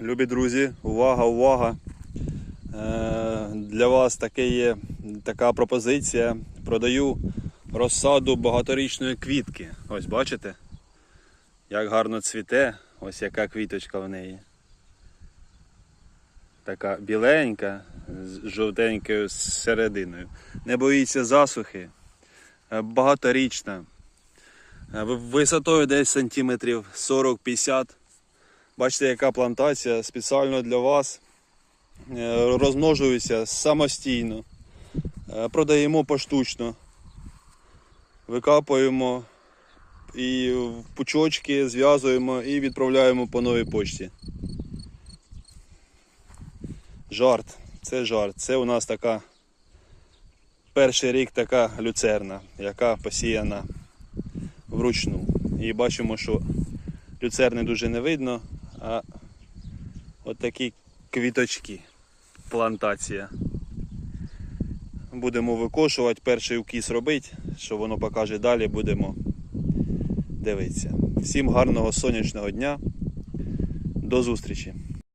Любі друзі, увага, увага! Е, Для вас таке є така пропозиція. Продаю розсаду багаторічної квітки. Ось бачите? Як гарно цвіте, ось яка квіточка в неї. Така біленька, з жовтенькою серединою. Не боїться засухи. Е, Багаторічна. Е, Висотою десь сантиметрів 40-50. Бачите, яка плантація спеціально для вас. Е, Розмножується самостійно. Е, Продаємо поштучно. Викапуємо і в пучочки зв'язуємо і відправляємо по новій почті. Жарт. Це жарт. Це у нас така перший рік така люцерна, яка посіяна вручну. І бачимо, що люцерни дуже не видно, а от такі квіточки. Плантація. Будемо викошувати, перший укіс робити, що воно покаже далі, будемо дивитися. Всім гарного сонячного дня. До зустрічі!